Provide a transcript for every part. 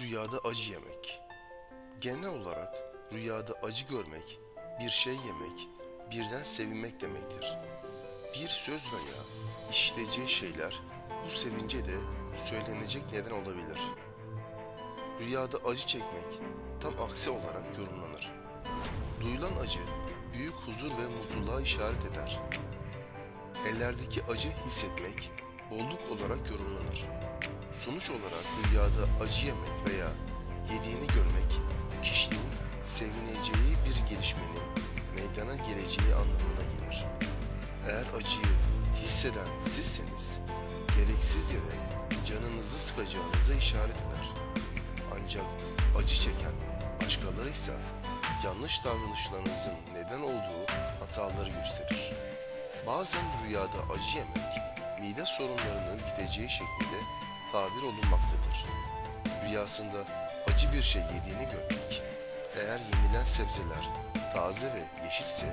Rüyada acı yemek. Genel olarak rüyada acı görmek, bir şey yemek, birden sevinmek demektir. Bir söz veya işiteceği şeyler bu sevince de söylenecek neden olabilir. Rüyada acı çekmek tam aksi olarak yorumlanır. Duyulan acı büyük huzur ve mutluluğa işaret eder. Ellerdeki acı hissetmek bolluk olarak yorumlanır. Sonuç olarak rüyada acı yemek veya yediğini görmek kişinin sevineceği bir gelişmenin meydana geleceği anlamına gelir. Eğer acıyı hisseden sizseniz gereksiz yere canınızı sıkacağınıza işaret eder. Ancak acı çeken başkaları ise yanlış davranışlarınızın neden olduğu hataları gösterir. Bazen rüyada acı yemek, mide sorunlarının biteceği şekilde tabir olunmaktadır. Rüyasında acı bir şey yediğini görmek, eğer yenilen sebzeler taze ve yeşilse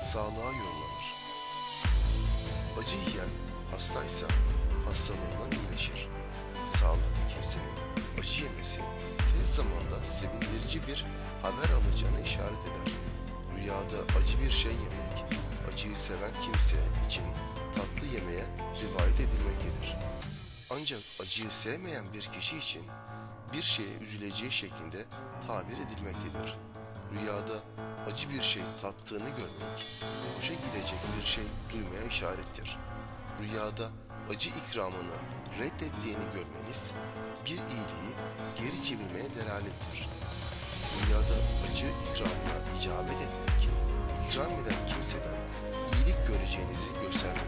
sağlığa yorumlanır. Acı yiyen hastaysa hastalığından iyileşir. Sağlıklı kimsenin acı yemesi tez zamanda sevindirici bir haber alacağını işaret eder. Rüyada acı bir şey yemek, acıyı seven kimse için tatlı yemeye rivayet edilmektedir. Ancak acıyı sevmeyen bir kişi için bir şeye üzüleceği şeklinde tabir edilmektedir. Rüyada acı bir şey tattığını görmek, hoşa gidecek bir şey duymaya işarettir. Rüyada acı ikramını reddettiğini görmeniz, bir iyiliği geri çevirmeye delalettir. Rüyada acı ikramına icabet etmek, ikram eden kimseden iyilik göreceğinizi göstermektedir.